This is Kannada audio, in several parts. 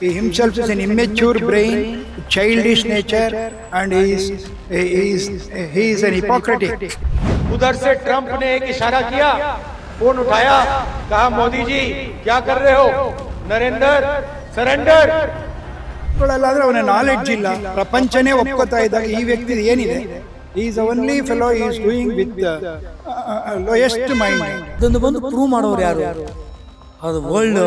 He himself is an immature brain, childish nature, and he is, he is, he is an hypocritic. उधर से ट्रंप ने एक इशारा किया फोन उठाया कहा मोदी जी क्या कर रहे हो नरेंद्र सरेंडर ಗಳಲ್ಲಾದ್ರೆ ಅವನ ನಾಲೆಡ್ಜ್ ಇಲ್ಲ ಪ್ರಪಂಚನೇ ಒಪ್ಕೋತಾ ಇದ್ದಾಗ ಈ ವ್ಯಕ್ತಿ ಏನಿದೆ is only fellow is doing with lowest mind ಅದೊಂದು ಬಂದು ಪ್ರೂವ್ ಮಾಡೋರು ಯಾರು ಅದು ವರ್ಲ್ಡ್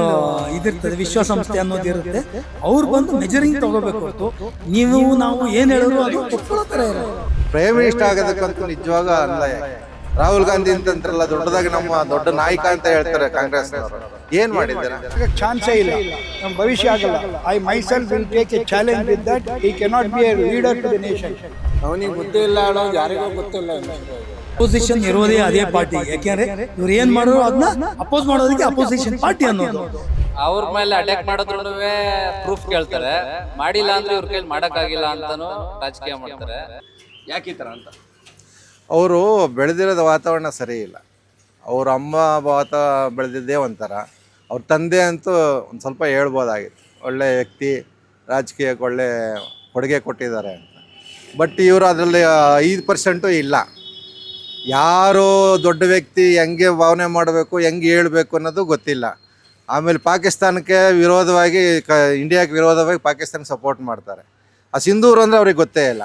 ಇದಿರ್ತದೆ ವಿಶ್ವಸಂಸ್ಥೆ ಅನ್ನೋದು ಇರುತ್ತೆ. ಅವ್ರು ಬಂದು ಮೆಜರಿಂಗ್ ತಗೋಬೇಕು ಹೊರತು. ನೀವು ನಾವು ಏನ್ ಹೇಳೋದು ಅದು ಒಪ್ಕೊಳ್ಳೋ ಥರ ಪ್ರೈಮ್ ಮಿನಿಸ್ಟರ್ ಆಗೋದಕ್ಕಂತೂ ನಿಜವಾಗ ಅಲ್ಲ. ರಾಹುಲ್ ಗಾಂಧಿ ಅಂತಂತಾರಲ್ಲ ದೊಡ್ಡದಾಗಿ ನಮ್ಮ ದೊಡ್ಡ ನಾಯಕ ಅಂತ ಹೇಳ್ತಾರೆ ಕಾಂಗ್ರೆಸ್ ಏನ್ ಮಾಡಿದ್ದಾರೆ? ಚಾನ್ಸೇ ಇಲ್ಲ. ನಮ್ಮ ಭವಿಷ್ಯ ಆಗಲ್ಲ. I myself will take a challenge with that he cannot be a leader to the nation ಅವನಿಗೆ ಗೊತ್ತಿಲ್ಲ ಹೇಳೋದು ಯಾರಿಗೂ ಗೊತ್ತಿಲ್ಲ ಅಪೋಸಿಷನ್ ಇರೋದೇ ಅದೇ ಪಾರ್ಟಿ. ಯಾಕೆಂದ್ರೆ ಇವ್ರು ಏನ್ ಮಾಡೋರು ಅದನ್ನ ಅಪೋಸ್ ಮಾಡೋದಕ್ಕೆ ಅಪೋಸಿಷನ್ ಪಾರ್ಟಿ ಅನ್ನೋದು. ಅವ್ರ ಮೇಲೆ ಅಟ್ಯಾಕ್ ಮಾಡೋದ್ರೂ ಪ್ರೂಫ್ ಕೇಳ್ತಾರೆ. ಮಾಡಿಲ್ಲ ಅಂದ್ರೆ ಇವ್ರ ಕೈಲಿ ಮಾಡಕ್ಕಾಗಿಲ್ಲ ಅಂತಾನು ರಾಜಕೀಯ ಮಾಡ್ತಾರೆ. ಯಾಕೆ ಈ ಅಂತ? ಅವರು ಬೆಳೆದಿರೋದು ವಾತಾವರಣ ಸರಿ ಇಲ್ಲ. ಅವ್ರ ಅಮ್ಮ ಬಾತ ಬೆಳೆದಿದ್ದೇ ಒಂಥರ. ಅವ್ರ ತಂದೆ ಅಂತೂ ಒಂದು ಸ್ವಲ್ಪ ಹೇಳ್ಬೋದಾಗಿತ್ತು. ಒಳ್ಳೆ ವ್ಯಕ್ತಿ ರಾಜಕೀಯಕ್ಕೆ ಒಳ್ಳೆ ಕೊಡುಗೆ ಕೊಟ್ಟಿದ್ದಾರೆ ಅಂತ. ಬಟ್ ಇವರು ಅದರಲ್ಲಿ ಐದು ಪರ್ಸೆಂಟು ಇಲ್ಲ. ಯಾರು ದೊಡ್ಡ ವ್ಯಕ್ತಿ ಹೆಂಗೆ ಭಾವನೆ ಮಾಡಬೇಕು, ಹೆಂಗೆ ಹೇಳಬೇಕು ಅನ್ನೋದು ಗೊತ್ತಿಲ್ಲ. ಆಮೇಲೆ ಪಾಕಿಸ್ತಾನಕ್ಕೆ ವಿರೋಧವಾಗಿ ಕ, ಇಂಡಿಯಾಕ್ಕೆ ವಿರೋಧವಾಗಿ ಪಾಕಿಸ್ತಾನ ಸಪೋರ್ಟ್ ಮಾಡ್ತಾರೆ. ಆ ಸಿಂಧೂರು ಅಂದರೆ ಅವ್ರಿಗೆ ಗೊತ್ತೇ ಇಲ್ಲ.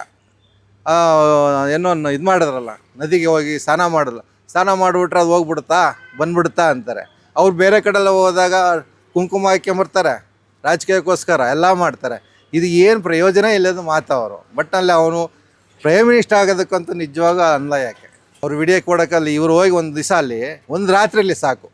ಏನೋ ಇದು ಮಾಡಿದ್ರಲ್ಲ, ನದಿಗೆ ಹೋಗಿ ಸ್ನಾನ ಮಾಡಿದ್ರಲ್ಲ ಸ್ನಾನ ಮಾಡಿಬಿಟ್ರೆ ಅದು ಹೋಗ್ಬಿಡುತ್ತಾ ಬಂದ್ಬಿಡುತ್ತಾ ಅಂತಾರೆ. ಅವ್ರು ಬೇರೆ ಕಡೆಲ್ಲ ಹೋದಾಗ ಕುಂಕುಮ ಹಾಕ್ಕೊಂಬರ್ತಾರೆ ರಾಜಕೀಯಕ್ಕೋಸ್ಕರ ಎಲ್ಲ ಮಾಡ್ತಾರೆ. ಇದು ಏನು ಪ್ರಯೋಜನ ಇಲ್ಲದ ಮಾತವರು ಬಟ್ ಅಲ್ಲಿ ಅವನು ಪ್ರೈಮ್ ಮಿನಿಸ್ಟರ್ ಆಗೋದಕ್ಕಂತೂ ನಿಜವಾಗ ಅನ್ಲ ಯಾಕೆ? ಅವ್ರು ವಿಡಿಯೋ ಕೊಡೋಕ್ಕಲ್ಲಿ ಇವ್ರು ಹೋಗಿ ಒಂದು ದಿವಸ ಅಲ್ಲಿ, ಒಂದು ರಾತ್ರಿಯಲ್ಲಿ ಸಾಕು.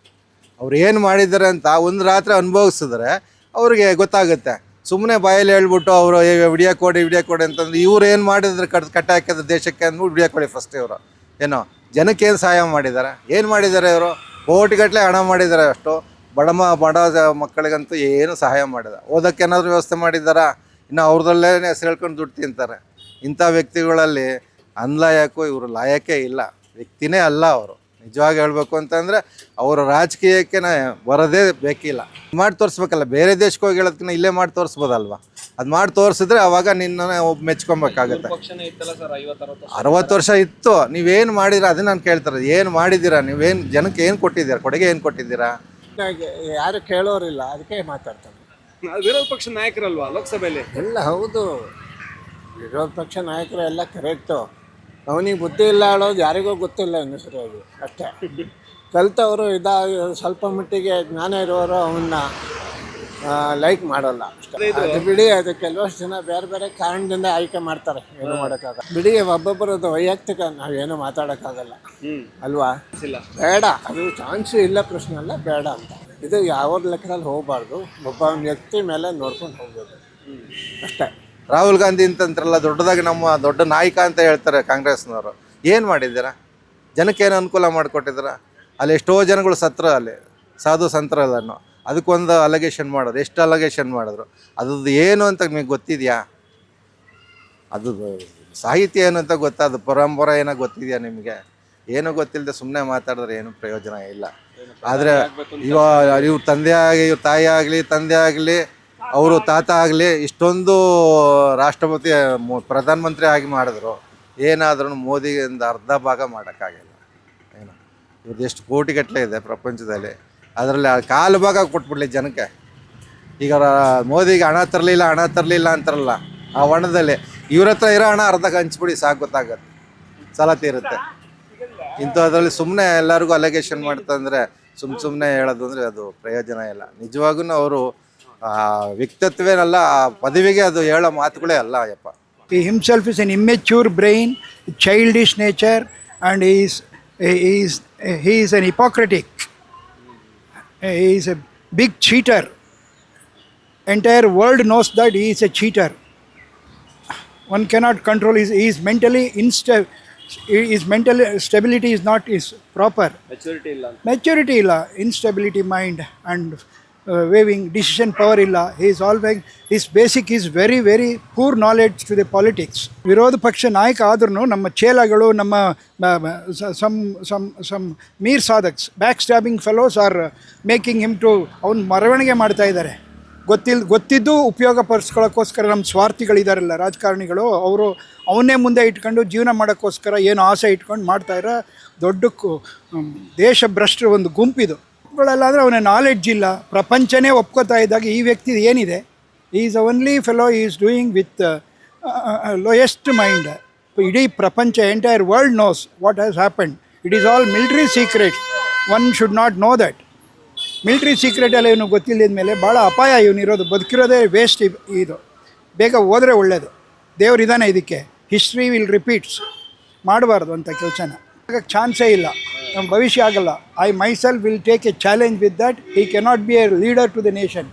ಅವ್ರು ಏನು ಮಾಡಿದ್ದಾರೆ ಅಂತ ಒಂದು ರಾತ್ರಿ ಅನುಭವಿಸಿದ್ರೆ ಅವ್ರಿಗೆ ಗೊತ್ತಾಗುತ್ತೆ. ಸುಮ್ಮನೆ ಬಾಯಲ್ಲಿ ಹೇಳ್ಬಿಟ್ಟು ಅವರು ವಿಡಿಯೋ ಕೊಡಿ ವಿಡಿಯೋ ಕೊಡಿ ಅಂತಂದ್ರೆ ಇವ್ರು ಏನು ಮಾಡಿದ್ರೆ ಕಟ್ ಕಟ್ಟ ಹಾಕಿದ ದೇಶಕ್ಕೆ ಅಂದ್ಬಿಟ್ಟು ವಿಡಿಯೋ ಕೊಡಿ ಫಸ್ಟ್ ಇವರು. ಏನೋ, ಜನಕ್ಕೆ ಸಹಾಯ ಮಾಡಿದ್ದಾರೆ ಏನು ಮಾಡಿದ್ದಾರೆ ಇವರು? ಕೋಟಿಗಟ್ಟಲೆ ಹಣ ಮಾಡಿದ್ದಾರೆ ಅಷ್ಟು. ಬಡ ಮ, ಬಡ ಮಕ್ಕಳಿಗಂತೂ ಏನು ಸಹಾಯ ಮಾಡಿದ ಓದಕ್ಕೆ ಏನಾದರೂ ವ್ಯವಸ್ಥೆ ಮಾಡಿದ್ದಾರಾ? ಇನ್ನು ಅವ್ರದಲ್ಲೇ ಹೆಸರು ಹೇಳ್ಕೊಂಡು ದುಡ್ಡು ತಿಂತಾರೆ. ಇಂಥ ವ್ಯಕ್ತಿಗಳಲ್ಲಿ ಅನ್ಲಾಯಕ್ಕೂ ಇವರು ಲಾಯಕ್ಕೇ ಇಲ್ಲ. ವ್ಯಕ್ತಿನೇ ಅಲ್ಲ ಅವರು. ನಿಜವಾಗಿ ಹೇಳಬೇಕು ಅಂತಂದರೆ ಅವರ ರಾಜಕೀಯಕ್ಕೆ ಬರೋದೇ ಬೇಕಿಲ್ಲ. ಮಾಡಿ ತೋರಿಸ್ಬೇಕಲ್ಲ ಬೇರೆ ದೇಶಕ್ಕೆ ಹೋಗಿ ಹೇಳೋದಕ್ಕಿಂತ ಇಲ್ಲೇ ಮಾಡಿ ತೋರಿಸ್ಬೋದಲ್ವ? ಅದು ಮಾಡಿ ತೋರಿಸಿದ್ರೆ ಅವಾಗ ನಿನ್ನ ಒಬ್ಬ ಮೆಚ್ಕೊಬೇಕಾಗತ್ತೆ. ಅರವತ್ತು ವರ್ಷ ಇತ್ತು. ನೀವೇನು ಮಾಡಿರ ಅದನ್ನ ನಾನು ಕೇಳ್ತಾರೆ ಏನು ಮಾಡಿದ್ದೀರಾ ನೀವೇನು ಜನಕ್ಕೆ ಏನು ಕೊಟ್ಟಿದ್ದೀರಾ? ಕೊಡುಗೆ ಏನು ಕೊಟ್ಟಿದ್ದೀರಾ? ಯಾರು ಕೇಳೋರಿಲ್ಲ ಅದಕ್ಕೆ ಮಾತಾಡ್ತಾರೆ ವಿರೋಧ ಪಕ್ಷ ನಾಯಕರಲ್ವಾ ಲೋಕಸಭೆಯಲ್ಲಿ? ಎಲ್ಲ ಹೌದು. ವಿರೋಧ ಪಕ್ಷ ನಾಯಕರು ಎಲ್ಲ ಕರೆಕ್ಟು. ಅವನಿಗೆ ಬುದ್ಧಿ ಇಲ್ಲ ಹೇಳೋದು ಯಾರಿಗೂ ಗೊತ್ತಿಲ್ಲ ಇನ್ನು ಸರಿಯಾಗಿ. ಅಷ್ಟೇ. ಕಲ್ತವರು ಇದ ಸ್ವಲ್ಪ ಮಟ್ಟಿಗೆ ಜ್ಞಾನ ಇರೋರು ಅವನ್ನ ಲೈಕ್ ಮಾಡಲ್ಲ. ಅಷ್ಟೇ. ಅದು ಬಿಡಿ ಅದು ಕೆಲವಷ್ಟು ಜನ ಬೇರೆ ಬೇರೆ ಕಾರಣದಿಂದ ಆಯ್ಕೆ ಮಾಡ್ತಾರೆ ಏನು ಮಾಡೋಕ್ಕಾಗಲ್ಲ. ಬಿಡಿ ಒಬ್ಬೊಬ್ಬರದ್ದು ವೈಯಕ್ತಿಕ ನಾವೇನು ಮಾತಾಡೋಕ್ಕಾಗಲ್ಲ. ಅಲ್ವಾ? ಬೇಡ. ಅದು ಚಾನ್ಸ್ ಇಲ್ಲ ಪ್ರಶ್ನೆ ಅಲ್ಲ ಬೇಡ ಅಂತ. ಇದು ಯಾವ ಲೆಕ್ಕದಲ್ಲಿ ಹೋಗಬಾರ್ದು. ಒಬ್ಬ ವ್ಯಕ್ತಿ ಮೇಲೆ ನೋಡ್ಕೊಂಡು ಹೋಗ್ಬೋದು ಅಷ್ಟೇ. ರಾಹುಲ್ ಗಾಂಧಿ ಅಂತಂತಾರಲ್ಲ ದೊಡ್ಡದಾಗಿ ನಮ್ಮ ದೊಡ್ಡ ನಾಯಕ ಅಂತ ಹೇಳ್ತಾರೆ ಕಾಂಗ್ರೆಸ್ನವರು. ಏನು ಮಾಡಿದ್ದೀರಾ? ಜನಕ್ಕೆ ಅನುಕೂಲ ಮಾಡಿಕೊಟ್ಟಿದ್ದೀರಾ? ಅಲ್ಲಿ ಎಷ್ಟೋ ಜನಗಳು ಸತ್ರ ಅಲ್ಲಿ, ಸಾಧು ಸಂತರಲ್ಲನ್ನು ಅದಕ್ಕೊಂದು ಅಲಗೇಷನ್ ಮಾಡೋದು ಎಷ್ಟು ಅಲಗೇಷನ್ ಮಾಡಿದ್ರು. ಅದ್ರದ್ದು ಏನು ಅಂತ ನಿಮಗೆ ಗೊತ್ತಿದೆಯಾ? ಅದು ಸಾಹಿತ್ಯ ಏನು ಅಂತ ಗೊತ್ತಾ? ಅದು ಪರಂಪರೆ ಏನೋ ಗೊತ್ತಿದೆಯಾ ನಿಮಗೆ? ಏನೂ ಗೊತ್ತಿಲ್ಲದೆ ಸುಮ್ಮನೆ ಮಾತಾಡಿದ್ರೆ ಏನು ಪ್ರಯೋಜನ ಇಲ್ಲ. ಆದರೆ ಇವ, ಇವ್ರ ತಂದೆ ಆಗಿ ಇವ್ರ ತಾಯಿ ಆಗಲಿ, ತಂದೆ ಆಗಲಿ ಅವರು ತಾತ ಆಗಲಿ ಇಷ್ಟೊಂದು ರಾಷ್ಟ್ರಪತಿ ಪ್ರಧಾನಮಂತ್ರಿ ಆಗಿ ಮಾಡಿದ್ರು. ಏನಾದ್ರೂ ಮೋದಿಯಿಂದ ಅರ್ಧ ಭಾಗ ಮಾಡೋಕ್ಕಾಗಿಲ್ಲ. ಏನು? ಇವ್ರದ್ದು ಎಷ್ಟು ಕೋಟಿಗಟ್ಟಲೆ ಇದೆ ಪ್ರಪಂಚದಲ್ಲಿ. ಅದರಲ್ಲಿ ಕಾಲು ಭಾಗ ಕೊಟ್ಬಿಡ್ಲಿ ಜನಕ್ಕೆ. ಈಗ ಮೋದಿಗೆ ಹಣ ತರಲಿಲ್ಲ ಹಣ ತರಲಿಲ್ಲ ಅಂತಾರಲ್ಲ, ಆ ಹಣದಲ್ಲಿ ಇವ್ರ ಹತ್ರ ಇರೋ ಹಣ ಅರ್ಧ ಹಂಚ್ಬಿಡಿ, ಸಾಕು ಗೊತ್ತಾಗತ್ತೆ. ಸಾಲ ತೀರುತ್ತೆ ಇಂಥದ್ರಲ್ಲಿ ಸುಮ್ಮನೆ ಎಲ್ಲರಿಗೂ ಅಲಿಗೇಷನ್ ಮಾಡ್ತಂದರೆ ಸುಮ್ಮ ಸುಮ್ಮನೆ ಹೇಳೋದು ಅಂದರೆ ಅದು ಪ್ರಯೋಜನ ಇಲ್ಲ. ನಿಜವಾಗೂ ಅವರು ವ್ಯಕ್ತಿತ್ವೇನಲ್ಲ ಆ ಪದವಿಗೆ ಅದು ಹೇಳೋ ಮಾತುಗಳೇ ಅಲ್ಲ ಯಪ್ಪ He himself is an immature brain, childish nature, and he is, he is, he is an hypocritic. He is a big cheater. Entire world knows that he is a cheater. One cannot control his. He is mentally insta. His mental stability is not is proper. Maturity ಇಲ್ಲ ಮೆಚುರಿಟಿ ಇಲ್ಲ instability mind and waving decision power ಇಲ್ಲ is always is basic is very very poor knowledge to the politics ವಿರೋಧ ಪಕ್ಷ ನಾಯಕ ಆದ್ರೂ ನಮ್ಮ ಚೇಲಗಳು ನಮ್ಮ some some some Mir Sadaks back stabbing fellows are making him to ಅವ್ನು ಮರವಣಿಗೆ ಮಾಡ್ತಾ ಇದ್ದಾರೆ ಗೊತ್ತಿಲ್ ಗೊತ್ತಿದ್ದು ಉಪಯೋಗ ಪಡಿಸ್ಕೊಳ್ಳೋಕ್ಕೋಸ್ಕರ ನಮ್ಮ ಸ್ವಾರ್ಥಿಗಳಿದಾರಲ್ಲ ರಾಜಕಾರಣಿಗಳು ಅವರು ಅವನ್ನೇ ಮುಂದೆ ಇಟ್ಕೊಂಡು ಜೀವನ ಮಾಡೋಕ್ಕೋಸ್ಕರ ಏನು ಆಸೆ ಇಟ್ಕೊಂಡು ಮಾಡ್ತಾಯಿರೋ ದೊಡ್ಡ ದೇಶ ಭ್ರಷ್ಟರ ಒಂದು ಗುಂಪಿದು ಗಳಲ್ಲ ಅಂದರೆ ಅವನ ನಾಲೆಡ್ಜ್ ಇಲ್ಲ. ಪ್ರಪಂಚನೇ ಒಪ್ಕೋತಾ ಇದ್ದಾಗ ಈ ವ್ಯಕ್ತಿ ಏನಿದೆ? Is only fellow is doing with lowest mind ಇಡೀ ಪ್ರಪಂಚ entire world knows what has happen it is all military secret one should not know that military secret ಎಲ್ಲ ಇವನು ಗೊತ್ತಿಲ್ಲದ ಮೇಲೆ ಭಾಳ ಅಪಾಯ ಇವನಿರೋದು ಬದುಕಿರೋದೇ ವೇಸ್ಟ್ ಇದು. ಬೇಗ ಹೋದರೆ ಒಳ್ಳೆಯದು ದೇವ್ರು ಇದಾನೆ ಇದಕ್ಕೆ. ಹಿಸ್ಟ್ರಿ ವಿಲ್ ರಿಪೀಟ್ಸ್ ಮಾಡಬಾರ್ದು ಅಂತ ಕೆಲಸನ. ಆಗ ಚಾನ್ಸೇ ಇಲ್ಲ. ನಮ್ಮ ಭವಿಷ್ಯ ಆಗಲ್ಲ. I myself will take a challenge with that he cannot be a leader to the nation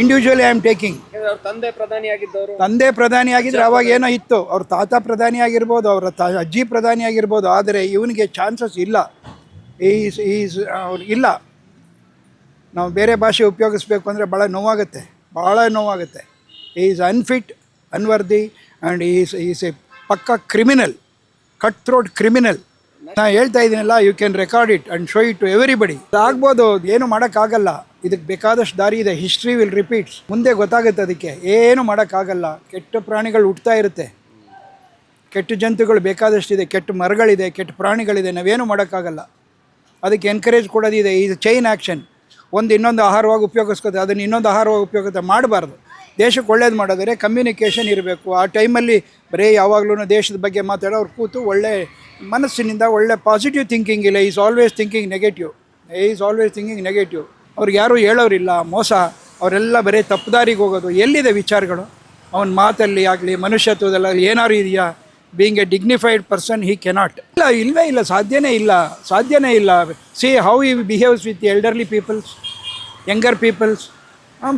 individually I am taking ತಂದೆ ಪ್ರಧಾನಿ ಆಗಿದ್ದವರು ತಂದೆ ಪ್ರಧಾನಿ ಆಗಿದ್ರೆ ಅವಾಗ ಏನೋ ಇತ್ತು. ಅವ್ರ ತಾತ ಪ್ರಧಾನಿ ಆಗಿರ್ಬೋದು ಅವರ ತಾ ಅಜ್ಜಿ ಪ್ರಧಾನಿ ಆಗಿರ್ಬೋದು ಆದರೆ ಇವನಿಗೆ ಚಾನ್ಸಸ್ ಇಲ್ಲ. ಈಸ್ ಈಸ್ ಅವ್ರು ಇಲ್ಲ. ನಾವು ಬೇರೆ ಭಾಷೆ ಉಪಯೋಗಿಸ್ಬೇಕು ಅಂದರೆ ಭಾಳ ನೋವಾಗುತ್ತೆ. ಭಾಳ ನೋವಾಗುತ್ತೆ. Is unfit unworthy and is is a ಪಕ್ಕ ಕ್ರಿಮಿನಲ್ ಕಟ್ ಥ್ರೋಟ್ ಕ್ರಿಮಿನಲ್ ನಾ ಹೇಳ್ತಾ ಇದ್ದೀನಲ್ಲ you can record it and show it to everybody ಆಗ್ಬೋದು ಏನು ಮಾಡೋಕ್ಕಾಗಲ್ಲ. ಇದಕ್ಕೆ ಬೇಕಾದಷ್ಟು ದಾರಿ ಇದೆ. ಹಿಸ್ಟ್ರಿ ವಿಲ್ ರಿಪೀಟ್ಸ್ ಮುಂದೆ ಗೊತ್ತಾಗುತ್ತೆ ಅದಕ್ಕೆ. ಏನು ಮಾಡೋಕ್ಕಾಗಲ್ಲ. ಕೆಟ್ಟ ಪ್ರಾಣಿಗಳು ಹುಟ್ತಾ ಇರುತ್ತೆ. ಕೆಟ್ಟ ಜಂತುಗಳು ಬೇಕಾದಷ್ಟಿದೆ. ಕೆಟ್ಟ ಮರಗಳಿದೆ. ಕೆಟ್ಟ ಪ್ರಾಣಿಗಳಿದೆ. ನಾವೇನು ಮಾಡೋಕ್ಕಾಗಲ್ಲ. ಅದಕ್ಕೆ ಎನ್ಕರೇಜ್ ಕೊಡೋದಿದೆ. ಇದು ಚೈನ್ ಆ್ಯಕ್ಷನ್ ಒಂದು ಇನ್ನೊಂದು ಆಹಾರವಾಗಿ ಉಪಯೋಗಿಸ್ಕೋತೆ, ಅದನ್ನು ಇನ್ನೊಂದು ಆಹಾರವಾಗಿ ಉಪಯೋಗ ಮಾಡಬಾರ್ದು. ದೇಶಕ್ಕೆ ಒಳ್ಳೇದು ಮಾಡೋದರೆ ಕಮ್ಯುನಿಕೇಷನ್ ಇರಬೇಕು. ಆ ಟೈಮಲ್ಲಿ ಬರೀ ಯಾವಾಗಲೂ ದೇಶದ ಬಗ್ಗೆ ಮಾತಾಡೋ ಅವ್ರು ಕೂತು ಒಳ್ಳೆ ಮನಸ್ಸಿನಿಂದ ಒಳ್ಳೆ ಪಾಸಿಟಿವ್ ಥಿಂಕಿಂಗ್ ಇಲ್ಲ. Is always thinking negative is always thinking negative ಅವ್ರಿಗೆ ಯಾರೂ ಹೇಳೋರಿಲ್ಲ, ಮೋಸ. ಅವರೆಲ್ಲ ಬರೀ ತಪ್ಪುದಾರಿಗೆ ಹೋಗೋದು. ಎಲ್ಲಿದೆ ವಿಚಾರಗಳು? ಅವನ ಮಾತಲ್ಲಿ ಆಗಲಿ, ಮನುಷ್ಯತ್ವದಲ್ಲಿ ಏನಾದ್ರು ಇದೆಯಾ? Being a dignified person he cannot ಇಲ್ಲ ಇಲ್ಲವೇ ಇಲ್ಲ, ಸಾಧ್ಯನೇ ಇಲ್ಲ ಸಾಧ್ಯನೇ ಇಲ್ಲ. See how he behaves with elderly peoples younger peoples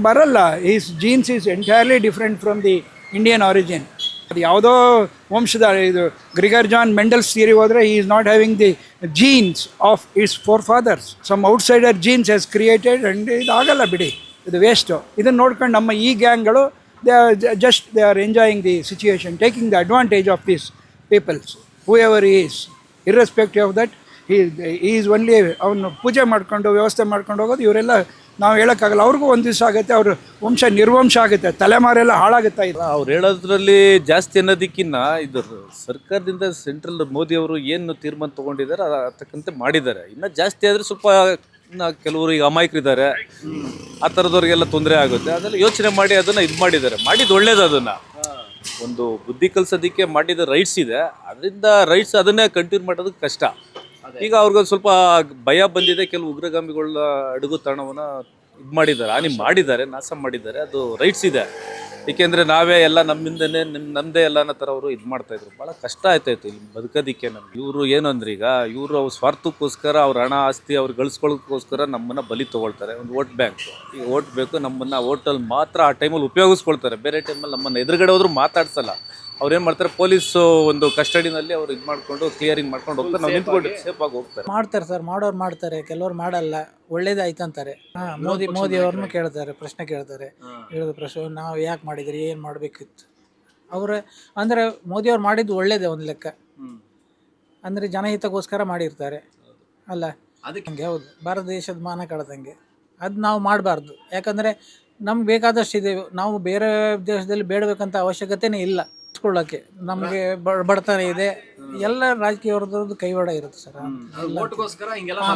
ಬರಲ್ಲ. Is genes is entirely different from the Indian origin ಅದು ಯಾವುದೋ ವಂಶದ ಇದು ಗ್ರಿಗರ್ ಜಾನ್ ಮೆಂಡಲ್ಸ್ ಥಿಯರಿ ಹೋದರೆ he is not having the genes of its forefathers some outsider genes has created and ಇದು ಆಗಲ್ಲ ಬಿಡಿ. ಇದು ವೇಸ್ಟು ಇದನ್ನು ನೋಡ್ಕೊಂಡು ನಮ್ಮ ಈ ಗ್ಯಾಂಗ್ಗಳು they are just they are enjoying the situation taking the advantage of this peoples whoever is irrespective of that he is only ಅವನು ಪೂಜೆ ಮಾಡ್ಕೊಂಡು, ವ್ಯವಸ್ಥೆ ಮಾಡ್ಕೊಂಡು ಹೋಗೋದು, ಇವರೆಲ್ಲ ನಾವು ಹೇಳೋಕ್ಕಾಗಲ್ಲ. ಅವ್ರಿಗೂ ಒಂದು ದಿವಸ ಆಗುತ್ತೆ, ಅವ್ರ ವಂಶ ನಿರ್ವಂಶ ಆಗುತ್ತೆ, ತಲೆಮಾರೆಲ್ಲ ಹಾಳಾಗುತ್ತಾ ಇಲ್ಲ ಅವ್ರು ಹೇಳೋದ್ರಲ್ಲಿ ಜಾಸ್ತಿ ಅನ್ನೋದಕ್ಕಿಂತ ಇದು ಸರ್ಕಾರದಿಂದ ಸೆಂಟ್ರಲ್ ಮೋದಿ ಅವರು ಏನು ತೀರ್ಮಾನ ತಗೊಂಡಿದ್ದಾರೆ ಅದಕ್ಕಂತೆ ಮಾಡಿದ್ದಾರೆ. ಇನ್ನು ಜಾಸ್ತಿ ಆದರೆ ಸ್ವಲ್ಪ ಕೆಲವರು ಈಗ ಅಮಾಯಕರಿದ್ದಾರೆ. ಆ ಥರದವ್ರಿಗೆಲ್ಲ ತೊಂದರೆ ಆಗುತ್ತೆ. ಅದೆಲ್ಲ ಯೋಚನೆ ಮಾಡಿ ಅದನ್ನು ಇದು ಮಾಡಿದ್ದಾರೆ. ಮಾಡಿದ್ದು ಒಳ್ಳೇದು ಅದನ್ನು. ಒಂದು ಬುದ್ಧಿ ಕಲಿಸೋದಕ್ಕೆ ಮಾಡಿದ ರೈಟ್ಸ್ ಇದೆ. ಅದರಿಂದ ರೈಟ್ಸ್ ಅದನ್ನೇ ಕಂಟಿನ್ಯೂ ಮಾಡೋದಕ್ಕೆ ಕಷ್ಟ. ಈಗ ಅವ್ರಿಗೊಂದು ಸ್ವಲ್ಪ ಭಯ ಬಂದಿದೆ, ಕೆಲವು ಉಗ್ರಗಾಮಿಗಳ ಅಡುಗು ತಾಣವನ್ನು ಇದು ಮಾಡಿದ್ದಾರೆ. ಹಾನಿ ಮಾಡಿದ್ದಾರೆ, ನಾಶ ಮಾಡಿದ್ದಾರೆ, ಅದು ರೈಟ್ಸ್ ಇದೆ. ಏಕೆಂದರೆ ನಾವೇ ಎಲ್ಲ ನಮ್ಮಿಂದನೇ ನಿಮ್ಮ ನಮ್ದೇ ಎಲ್ಲ ಥರ ಅವರು ಇದು ಮಾಡ್ತಾ ಇದ್ರು. ಭಾಳ ಕಷ್ಟ ಆಯ್ತಾಯ್ತು ಇಲ್ಲಿ ಬದುಕೋದಿಕ್ಕೆ ನಮ್ಗೆ. ಇವರು ಏನು ಅಂದ್ರೆ ಈಗ ಇವರು ಅವ್ರ ಸ್ವಾರ್ಥಕ್ಕೋಸ್ಕರ, ಅವ್ರ ಹಣ ಆಸ್ತಿ ಅವ್ರು ಗಳಿಸ್ಕೊಳ್ಳೋಕ್ಕೋಸ್ಕರ ನಮ್ಮನ್ನ ಬಲಿ ತಗೊಳ್ತಾರೆ. ಒಂದು ವೋಟ್ ಬ್ಯಾಂಕ್. ಈಗ ವೋಟ್ ಬೇಕು, ನಮ್ಮನ್ನ ವೋಟಲ್ಲಿ ಮಾತ್ರ ಆ ಟೈಮಲ್ಲಿ ಉಪಯೋಗಿಸ್ಕೊಳ್ತಾರೆ. ಬೇರೆ ಟೈಮಲ್ಲಿ ನಮ್ಮನ್ನ ಎದುರುಗಡೆ ಹೋದ್ರು ಮಾತಾಡ್ಸಲ್ಲ. ಅವ್ರು ಏನು ಮಾಡ್ತಾರೆ ಪೊಲೀಸ್ ಒಂದು ಕಸ್ಟಡಿನಲ್ಲಿ ಅವ್ರು ಇದು ಮಾಡ್ಕೊಂಡು ಕ್ಲಿಯರಿಂಗ್ ಮಾಡ್ಕೊಂಡು ಹೋಗ್ತಾರೆ. ನಾವು ನಿಂತ್ಕೊಂಡು ಸೇಫ್ ಆಗಿ ಹೋಗ್ತಾರೆ. ಮಾಡ್ತಾರೆ ಸರ್ ಮಾಡೋರು ಮಾಡ್ತಾರೆ ಕೆಲವ್ರು ಮಾಡಲ್ಲ ಒಳ್ಳೇದಾಯ್ತು ಅಂತಾರೆ. ಹಾ ಮೋದಿ ಮೋದಿ ಅವ್ರನ್ನೂ ಕೇಳ್ತಾರೆ ಪ್ರಶ್ನೆ ಕೇಳ್ತಾರೆ. ಹೇಳಿದ ಪ್ರಶ್ನೆ ನಾವು ಯಾಕೆ ಮಾಡಿದ್ರಿ ಏನು ಮಾಡಬೇಕಿತ್ತು? ಅವ್ರ ಅಂದರೆ ಮೋದಿ ಅವ್ರು ಮಾಡಿದ್ದು ಒಳ್ಳೇದೇ ಒಂದು ಲೆಕ್ಕ. ಅಂದರೆ ಜನಹಿತಗೋಸ್ಕರ ಮಾಡಿರ್ತಾರೆ. ಅಲ್ಲ? ಅದಕ್ಕೆ ಹಂಗೆ ಹೌದು. ಭಾರತ ದೇಶದ ಮಾನ ಕಳೆದಂಗೆ. ಅದು ನಾವು ಮಾಡಬಾರ್ದು. ಯಾಕಂದರೆ ನಮ್ಗೆ ಬೇಕಾದಷ್ಟು ಇದೆ ನಾವು ಬೇರೆ ದೇಶದಲ್ಲಿ ಬೇಡಬೇಕಂತ ಅವಶ್ಯಕತೆನೇ ಇಲ್ಲ. ಇಸ್ಕೊಳ್ಳೋಕ್ಕೆ ನಮಗೆ ಬಡತನ ಇದೆ. ಎಲ್ಲ ರಾಜಕೀಯವ್ರದ್ದು ಕೈವಾಡ ಇರುತ್ತೆ ಸರ್. ಓಟ್ಗೋಸ್ಕರ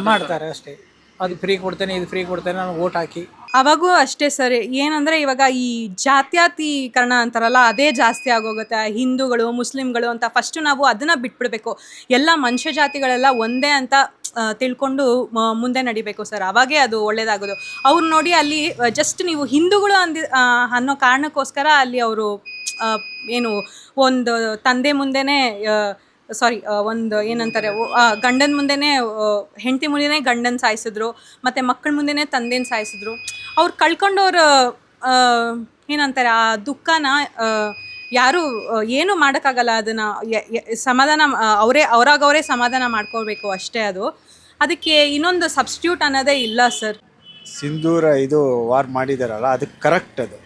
ಮಾಡ್ತಾರೆ. ಅಷ್ಟೇ. ಅದು ಫ್ರೀ ಕೊಡ್ತೇನೆ ಇದು ಫ್ರೀ ಕೊಡ್ತೇನೆ ನಾನು ಓಟ್ ಹಾಕಿ. ಅವಾಗೂ ಅಷ್ಟೇ ಸರ್. ಏನಂದ್ರೆ ಇವಾಗ ಈ ಜಾತ್ಯಾತೀಕರಣ ಅಂತಾರಲ್ಲ ಅದೇ ಜಾಸ್ತಿ ಆಗೋಗುತ್ತೆ. ಹಿಂದೂಗಳು ಮುಸ್ಲಿಮ್ಗಳು ಅಂತ ಫಸ್ಟ್ ನಾವು ಅದನ್ನ ಬಿಟ್ಬಿಡ್ಬೇಕು. ಎಲ್ಲ ಮನುಷ್ಯ ಜಾತಿಗಳೆಲ್ಲ ಒಂದೇ ಅಂತ ತಿಳ್ಕೊಂಡು ಮುಂದೆ ನಡಿಬೇಕು ಸರ್. ಅವಾಗೇ ಅದು ಒಳ್ಳೇದಾಗೋದು. ಅವ್ರು ನೋಡಿ ಅಲ್ಲಿ ಜಸ್ಟ್ ನೀವು ಹಿಂದೂಗಳು ಅಂದಿ ಅನ್ನೋ ಕಾರಣಕ್ಕೋಸ್ಕರ ಅಲ್ಲಿ ಅವರು ಏನು ಒಂದು ತಂದೆ ಮುಂದೆನೇ ಸಾರಿ ಒಂದು ಏನಂತಾರೆ ಗಂಡನ ಮುಂದೆನೇ ಹೆಂಡತಿ ಮುಂದೆನೇ ಗಂಡನ ಸಾಯಿಸಿದ್ರು ಮತ್ತು ಮಕ್ಕಳ ಮುಂದೆನೇ ತಂದೆನ ಸಾಯಿಸಿದ್ರು. ಅವ್ರು ಕಳ್ಕೊಂಡವ್ರು ಏನಂತಾರೆ ಆ ದುಃಖನ ಯಾರು ಏನು ಮಾಡೋಕ್ಕಾಗಲ್ಲ ಅದನ್ನು ಸಮಾಧಾನ ಅವರೇ ಅವರಾಗವರೇ ಸಮಾಧಾನ ಮಾಡ್ಕೋಬೇಕು ಅಷ್ಟೇ ಅದು. ಅದಕ್ಕೆ ಇನ್ನೊಂದು ಸಬ್ಸ್ಟ್ಯೂಟ್ ಅನ್ನೋದೇ ಇಲ್ಲ ಸರ್. ಸಿಂಧೂರ ಇದು ವಾರ್ ಮಾಡಿದಾರಲ್ಲ ಅದು ಕರೆಕ್ಟ್ ಅದು.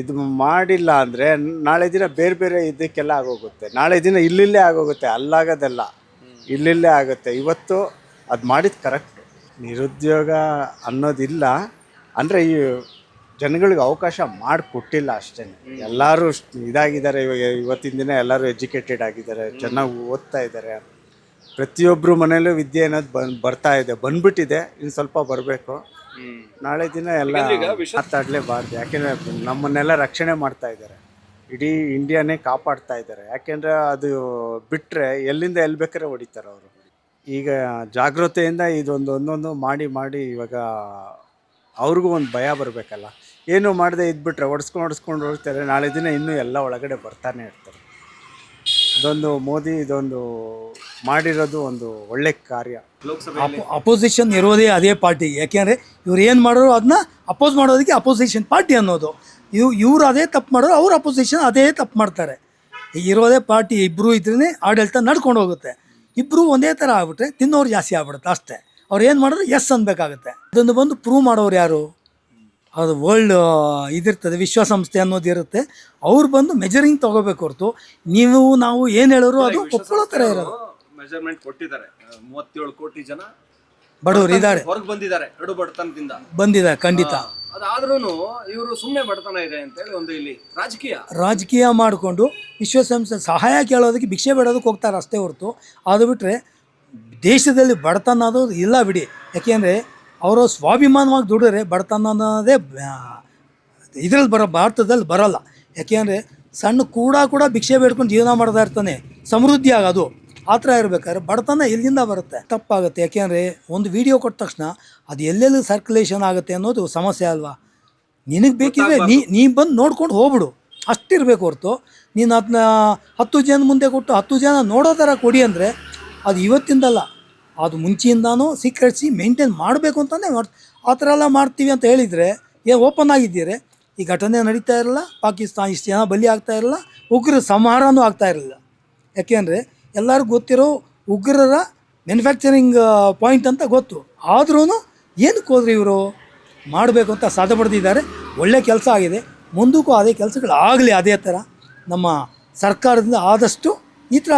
ಇದು ಮಾಡಿಲ್ಲ ಅಂದರೆ ನಾಳೆ ದಿನ ಬೇರೆ ಬೇರೆ ಇದಕ್ಕೆಲ್ಲ ಆಗೋಗುತ್ತೆ. ನಾಳೆ ದಿನ ಇಲ್ಲಿಲ್ಲೇ ಆಗೋಗುತ್ತೆ, ಅಲ್ಲಾಗೋದಲ್ಲ. ಇಲ್ಲಿಲ್ಲೇ ಆಗುತ್ತೆ. ಇವತ್ತು ಅದು ಮಾಡಿದ ಕರೆಕ್ಟ್ ನಿರುದ್ಯೋಗ ಅನ್ನೋದಿಲ್ಲ. ಅಂದರೆ ಈ ಜನಗಳಿಗೆ ಅವಕಾಶ ಮಾಡಿಕೊಟ್ಟಿಲ್ಲ ಅಷ್ಟೇ. ಎಲ್ಲರೂ ಇದಾಗಿದ್ದಾರೆ ಇವಾಗ ಇವತ್ತಿನ ದಿನ ಎಲ್ಲರೂ ಎಜುಕೇಟೆಡ್ ಆಗಿದ್ದಾರೆ, ಚೆನ್ನಾಗಿ ಓದ್ತಾ ಇದ್ದಾರೆ. ಪ್ರತಿಯೊಬ್ಬರು ಮನೇಲೂ ವಿದ್ಯೆ ಅನ್ನೋದು ಬನ್ ಬರ್ತಾ ಇದೆ. ಬಂದ್ಬಿಟ್ಟಿದೆ ಇನ್ನು ಸ್ವಲ್ಪ ಬರಬೇಕು. ನಾಳೆ ದಿನ ಎಲ್ಲ ಮಾತಾಡ್ಲೇಬಾರ್ದು. ಯಾಕೆಂದ್ರೆ ನಮ್ಮನ್ನೆಲ್ಲ ರಕ್ಷಣೆ ಮಾಡ್ತಾ ಇದ್ದಾರೆ. ಇಡೀ ಇಂಡಿಯಾನೇ ಕಾಪಾಡ್ತಾ ಇದ್ದಾರೆ. ಯಾಕೆಂದ್ರೆ ಅದು ಬಿಟ್ಟರೆ ಎಲ್ಲಿಂದ ಎಲ್ಲಿ ಬೇಕಾದ್ರೆ ಹೊಡಿತಾರೆ ಅವರು. ಈಗ ಜಾಗೃತೆಯಿಂದ ಇದೊಂದು ಒಂದೊಂದು ಮಾಡಿ ಮಾಡಿ ಇವಾಗ ಅವ್ರಿಗೂ ಒಂದು ಭಯ ಬರಬೇಕಲ್ಲ. ಏನು ಮಾಡದೆ ಇದ್ಬಿಟ್ರೆ ಹೊಡ್ಸ್ಕೊಂಡು ಹೊಡ್ಸ್ಕೊಂಡು ಹೋಗ್ತಾರೆ ನಾಳೆ ದಿನ ಇನ್ನೂ ಎಲ್ಲ ಒಳಗಡೆ ಬರ್ತಾನೆ ಇರ್ತಾರೆ. ಇದೊಂದು ಮೋದಿ ಇದೊಂದು ಮಾಡಿರೋದು ಒಂದು ಒಳ್ಳೆ ಕಾರ್ಯ. ಅಪೋಸಿಷನ್ ಇರೋದೇ ಅದೇ ಪಾರ್ಟಿ. ಯಾಕೆಂದರೆ ಇವ್ರು ಏನು ಮಾಡೋರು ಅದನ್ನ ಅಪೋಸ್ ಮಾಡೋದಕ್ಕೆ ಅಪೋಸಿಷನ್ ಪಾರ್ಟಿ ಅನ್ನೋದು. ಇವ್ ಇವ್ರು ಅದೇ ತಪ್ಪು ಮಾಡೋರು ಅವ್ರ ಅಪೋಸಿಷನ್ ಅದೇ ತಪ್ಪು ಮಾಡ್ತಾರೆ. ಇರೋದೇ ಪಾರ್ಟಿ ಇಬ್ಬರು ಇದ್ರೇ ಆಡಳಿತ ನಡ್ಕೊಂಡು ಹೋಗುತ್ತೆ. ಇಬ್ಬರು ಒಂದೇ ಥರ ಆಗ್ಬಿಟ್ರೆ ತಿನ್ನೋರು ಜಾಸ್ತಿ ಆಗ್ಬಿಡುತ್ತೆ ಅಷ್ಟೇ. ಅವ್ರು ಏನು ಮಾಡಿದ್ರು ಎಸ್ ಅನ್ಬೇಕಾಗುತ್ತೆ. ಅದನ್ನು ಬಂದು ಪ್ರೂವ್ ಮಾಡೋರು ಯಾರು? ಅದು ವರ್ಲ್ಡ್ ಇದಿರ್ತದೆ ವಿಶ್ವಸಂಸ್ಥೆ ಅನ್ನೋದು ಇರುತ್ತೆ. ಅವ್ರು ಬಂದು ಮೆಜರಿಂಗ್ ತಗೋಬೇಕು ಹೊರತು. ನೀವು ನಾವು ಏನು ಹೇಳೋರು ಅದು ಒಪ್ಕೊಳ್ಳೋ ಥರ ಇರೋದು. ಮೆಜರ್ಮೆಂಟ್ ಕೊಟ್ಟಿದ್ದಾರೆ. ಮೂವತ್ತೇಳು ಕೋಟಿ ಜನ ಬಡವರು ಇದ್ದಾರೆ ಹೊರಗೆ ಬಂದಿದ್ದಾರೆ ಕಡು ಬಡತನದಿಂದ. ಬಂದಿದೆ ಖಂಡಿತ. ಅದಾದ್ರೂ ಇವರು ಸುಮ್ಮನೆ ಬಡತನ ಇದೆ ಅಂತೇಳಿ ಒಂದು ಇಲ್ಲಿ ರಾಜಕೀಯ. ರಾಜಕೀಯ ಮಾಡಿಕೊಂಡು ವಿಶ್ವಸಂಸ್ಥೆ ಸಹಾಯ ಕೇಳೋದಕ್ಕೆ ಭಿಕ್ಷೆ ಬೇಡೋದಕ್ಕೆ ಹೋಗ್ತಾರೆ ಅಷ್ಟೇ ಹೊರತು. ಅದು ಬಿಟ್ಟರೆ ದೇಶದಲ್ಲಿ ಬಡತನ ಅದು ಇಲ್ಲ ಬಿಡಿ. ಯಾಕೆಂದರೆ ಅವರು ಸ್ವಾಭಿಮಾನವಾಗಿ ದುಡಿದ್ರೆ ಬಡತನ ಅನ್ನೋದೇ ಇದರಲ್ಲಿ ಬರೋ ಭಾರತದಲ್ಲಿ ಬರಲ್ಲ. ಯಾಕೆಂದರೆ ಸಣ್ಣ ಕೂಡ ಕೂಡ ಭಿಕ್ಷೆ ಬೇಡ್ಕೊಂಡು ಜೀವನ ಮಾಡ್ತಾ ಇರ್ತಾನೆ. ಸಮೃದ್ಧಿ ಆಗೋದು ಆ ಥರ ಇರಬೇಕಾದ್ರೆ ಬಡತನ ಎಲ್ಲಿಂದ ಬರುತ್ತೆ? ತಪ್ಪಾಗುತ್ತೆ. ಯಾಕೆಂದರೆ ಒಂದು ವಿಡಿಯೋ ಕೊಟ್ಟ ತಕ್ಷಣ ಅದು ಎಲ್ಲೆಲ್ಲಿ ಸರ್ಕ್ಯುಲೇಷನ್ ಆಗುತ್ತೆ ಅನ್ನೋದು ಸಮಸ್ಯೆ ಅಲ್ವಾ? ನಿನಗೆ ಬೇಕಿದ್ರೆ ನೀ ನೀ ಬಂದು ನೋಡ್ಕೊಂಡು ಹೋಗ್ಬಿಡು. ಅಷ್ಟಿರಬೇಕು ಹೊರತು. ನೀನು ಅದನ್ನ ಹತ್ತು ಜನ ಮುಂದೆ ಕೊಟ್ಟು ಹತ್ತು ಜನ ನೋಡೋ ಥರ ಕೊಡಿ ಅಂದರೆ ಅದು ಇವತ್ತಿಂದಲ್ಲ. ಅದು ಮುಂಚೆಯಿಂದಾನು ಸೀಕ್ರೆಟ್ಸಿ ಮೇಂಟೈನ್ ಮಾಡಬೇಕು ಅಂತಲೇ ಮಾಡ್ ಆ ಥರ ಎಲ್ಲ ಮಾಡ್ತೀವಿ ಅಂತ ಹೇಳಿದರೆ ಏ ಓಪನ್ ಆಗಿದ್ದೀರಿ, ಈ ಘಟನೆ ನಡೀತಾ ಇರಲ್ಲ, ಪಾಕಿಸ್ತಾನ ಇಷ್ಟು ಜನ ಬಲಿ ಆಗ್ತಾ ಇರಲ್ಲ, ಉಗ್ರ ಸಂಹಾರನೂ ಆಗ್ತಾ ಇರಲಿಲ್ಲ. ಯಾಕೆಂದರೆ ಎಲ್ಲರಿಗೂ ಗೊತ್ತಿರೋ ಉಗ್ರರ ಮ್ಯಾನುಫ್ಯಾಕ್ಚರಿಂಗ್ ಪಾಯಿಂಟ್ ಅಂತ ಗೊತ್ತು. ಆದ್ರೂ ಏನಕ್ಕೆ ಹೋದ್ರಿ ಇವರು? ಮಾಡಬೇಕು ಅಂತ ಸಾಧ್ಯ ಪಡೆದಿದ್ದಾರೆ ಒಳ್ಳೆ ಕೆಲಸ ಆಗಿದೆ. ಮುಂದಕ್ಕೂ ಅದೇ ಕೆಲಸಗಳು ಆಗಲಿ ಅದೇ ಥರ. ನಮ್ಮ ಸರ್ಕಾರದಿಂದ ಆದಷ್ಟು ಈ ಥರ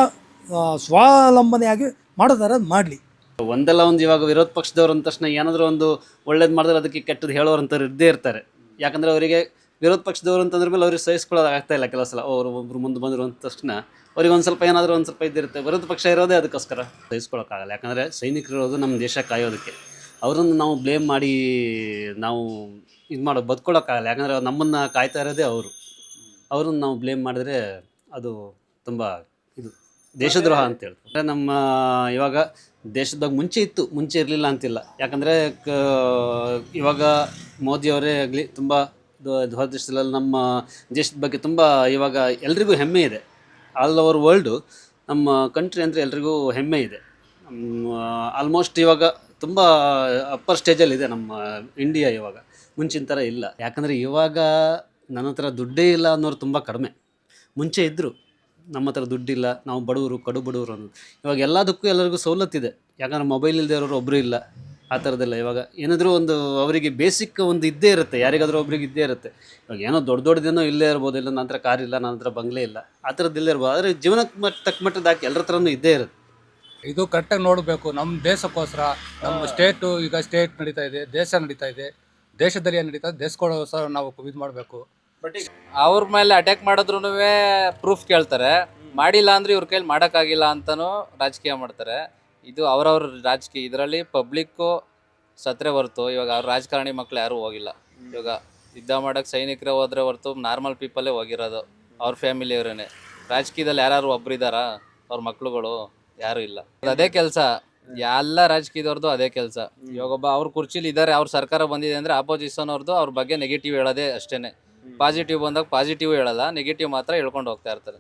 ಸ್ವಾವಲಂಬನೆಯಾಗಿ ಮಾಡೋ ಥರ ಮಾಡಲಿ. ಒಂದಲ್ಲ ಒಂದು ಇವಾಗ ವಿರೋಧ ಪಕ್ಷದವ್ರು ಅಂದ ತಕ್ಷಣ ಏನಾದರೂ ಒಂದು ಒಳ್ಳೇದು ಮಾಡಿದ್ರೆ ಅದಕ್ಕೆ ಕೆಟ್ಟದ್ದು ಹೇಳೋರು ಅಂತ ಇದ್ದೇ ಇರ್ತಾರೆ. ಯಾಕಂದರೆ ಅವರಿಗೆ ವಿರೋಧ ಪಕ್ಷದವ್ರು ಅಂತಂದ್ರ ಮೇಲೆ ಅವ್ರಿಗೆ ಸಹಿಸ್ಕೊಳ್ಳೋದು ಆಗ್ತಾ ಇಲ್ಲ ಕೆಲವು ಸಲ. ಅವರು ಒಬ್ರು ಮುಂದೆ ಬಂದರು ಅಂದ ತಕ್ಷಣ ಅವ್ರಿಗೆ ಒಂದು ಸ್ವಲ್ಪ ಏನಾದರೂ ಒಂದು ಸ್ವಲ್ಪ ಇದ್ದಿರುತ್ತೆ ವಿರೋಧ ಪಕ್ಷ ಇರೋದೇ ಅದಕ್ಕೋಸ್ಕರ ಸಹಿಸ್ಕೊಳ್ಳೋಕ್ಕಾಗಲ್ಲ ಯಾಕಂದರೆ ಸೈನಿಕರು ಇರೋದು ನಮ್ಮ ದೇಶ ಕಾಯೋದಕ್ಕೆ. ಅವರನ್ನು ನಾವು ಬ್ಲೇಮ್ ಮಾಡಿ ನಾವು ಇದು ಮಾಡೋ ಬದುಕೊಳ್ಳೋಕ್ಕಾಗಲ್ಲ ಯಾಕಂದರೆ ನಮ್ಮನ್ನು ಕಾಯ್ತಾ ಇರೋದೇ ಅವರು. ಅವ್ರನ್ನ ನಾವು ಬ್ಲೇಮ್ ಮಾಡಿದ್ರೆ ಅದು ತುಂಬ ಇದು ದೇಶದ್ರೋಹ ಅಂತ ಹೇಳ್ತಾರೆ. ನಮ್ಮ ಇವಾಗ ದೇಶದಾಗ ಮುಂಚೆ ಇತ್ತು, ಮುಂಚೆ ಇರಲಿಲ್ಲ ಅಂತಿಲ್ಲ. ಯಾಕಂದರೆ ಕ, ಇವಾಗ ಮೋದಿಯವರೇ ಆಗಲಿ ತುಂಬ ಹೊರ ನಮ್ಮ ದೇಶದ ಬಗ್ಗೆ ತುಂಬ ಇವಾಗ ಎಲ್ರಿಗೂ ಹೆಮ್ಮೆ ಇದೆ. ಆಲ್ ಓವರ್ ವರ್ಲ್ಡು ನಮ್ಮ ಕಂಟ್ರಿ ಅಂದರೆ ಎಲ್ರಿಗೂ ಹೆಮ್ಮೆ ಇದೆ. ಆಲ್ಮೋಸ್ಟ್ ಇವಾಗ ತುಂಬ ಅಪ್ಪರ್ ಸ್ಟೇಜಲ್ಲಿದೆ ನಮ್ಮ ಇಂಡಿಯಾ ಇವಾಗ. ಮುಂಚಿನ ಥರ ಇಲ್ಲ. ಯಾಕಂದರೆ ಇವಾಗ ನನ್ನ ಹತ್ರ ದುಡ್ಡೇ ಇಲ್ಲ ಅನ್ನೋರು ತುಂಬ ಕಡಿಮೆ. ಮುಂಚೆ ಇದ್ದರು ನಮ್ಮ ಹತ್ರ ದುಡ್ಡಿಲ್ಲ ನಾವು ಬಡವರು ಕಡು ಬಡವರು ಅನ್ನೋದು. ಇವಾಗ ಎಲ್ಲದಕ್ಕೂ ಎಲ್ಲರಿಗೂ ಸವಲತ್ತಿದೆ ಯಾಕಂದ್ರೆ ಮೊಬೈಲ್ ಇಲ್ಲದೆ ಇರೋರು ಒಬ್ಬರು ಇಲ್ಲ ಆ ಥರದ್ದೆಲ್ಲ ಇವಾಗ ಏನಾದರೂ ಒಂದು ಅವರಿಗೆ ಬೇಸಿಕ್ ಒಂದು ಇದ್ದೇ ಇರುತ್ತೆ ಯಾರಿಗಾದರೂ ಒಬ್ರಿಗೆ ಇದ್ದೇ ಇರುತ್ತೆ. ಇವಾಗ ಏನೋ ದೊಡ್ಡ ದೊಡ್ಡದೇನೋ ಇಲ್ಲೇ ಇರ್ಬೋದು ಇಲ್ಲ ನನ್ನ ಹತ್ರ ಕಾರ್ ಇಲ್ಲ ನನ್ನ ಹತ್ರ ಬಂಗ್ಲೆ ಇಲ್ಲ ಆ ಥರದ್ದು ಇಲ್ಲೇ ಇರ್ಬೋದು. ಆದರೆ ಜೀವನಕ್ಕೆ ಮಟ್ಟ ತಕ್ಕ ಮಟ್ಟದ ಹಾಕಿ ಎಲ್ಲರ ಹತ್ರನೂ ಇದ್ದೇ ಇರುತ್ತೆ. ಇದು ಕರೆಕ್ಟಾಗಿ ನೋಡಬೇಕು. ನಮ್ಮ ದೇಶಕ್ಕೋಸ್ಕರ ನಮ್ಮ ಸ್ಟೇಟು ಈಗ ಸ್ಟೇಟ್ ನಡೀತಾ ಇದೆ ದೇಶ ನಡೀತಾ ಇದೆ ದೇಶದಲ್ಲಿ ಏನು ನಡೀತಾ ಇದೆ ದೇಶಕ್ಕೋಸ್ಕರ ನಾವು ಇದು ಮಾಡಬೇಕು. ಅವ್ರ ಮೇಲೆ ಅಟ್ಯಾಕ್ ಮಾಡಿದ್ರು ಪ್ರೂಫ್ ಕೇಳ್ತಾರೆ. ಮಾಡಿಲ್ಲ ಅಂದ್ರೆ ಇವ್ರ ಕೈಲಿ ಮಾಡೋಕ್ಕಾಗಿಲ್ಲ ಅಂತಾನು ರಾಜಕೀಯ ಮಾಡ್ತಾರೆ. ಇದು ಅವ್ರವ್ರ ರಾಜಕೀಯ. ಇದರಲ್ಲಿ ಪಬ್ಲಿಕ್ಕು ಸತ್ರೆ ಹೊರ್ತು. ಇವಾಗ ಅವ್ರ ರಾಜಕಾರಣಿ ಮಕ್ಳು ಯಾರೂ ಹೋಗಿಲ್ಲ. ಇವಾಗ ಯುದ್ಧ ಮಾಡಕ್ಕೆ ಸೈನಿಕರ ಹೋದ್ರೆ ಹೊರ್ತು ನಾರ್ಮಲ್ ಪೀಪಲೇ ಹೋಗಿರೋದು. ಅವ್ರ ಫ್ಯಾಮಿಲಿಯವರೇ ರಾಜಕೀಯದಲ್ಲಿ ಯಾರು ಒಬ್ರು ಇದ್ದಾರಾ? ಅವ್ರ ಮಕ್ಳುಗಳು ಯಾರು ಇಲ್ಲ. ಅದೇ ಕೆಲಸ. ಎಲ್ಲ ರಾಜಕೀಯದವ್ರದ್ದು ಅದೇ ಕೆಲಸ. ಇವಾಗ ಒಬ್ಬ ಅವ್ರ ಕುರ್ಚಿಲಿ ಇದ್ದಾರೆ. ಅವ್ರ ಸರ್ಕಾರ ಬಂದಿದೆ ಅಂದ್ರೆ ಆಪೋಸಿಷನ್ ಅವ್ರದ್ದು ಅವ್ರ ಬಗ್ಗೆ ನೆಗೆಟಿವ್ ಹೇಳೋದೇ ಅಷ್ಟೇ ಪಾಸಿಟಿವ್ ಬಂದಾಗ ಪಾಸಿಟಿವ್ ಹೇಳಲ್ಲ ನೆಗೆಟಿವ್ ಮಾತ್ರ ಹೇಳ್ಕೊಂಡು ಹೋಗ್ತಾ ಇರ್ತಾರೆ.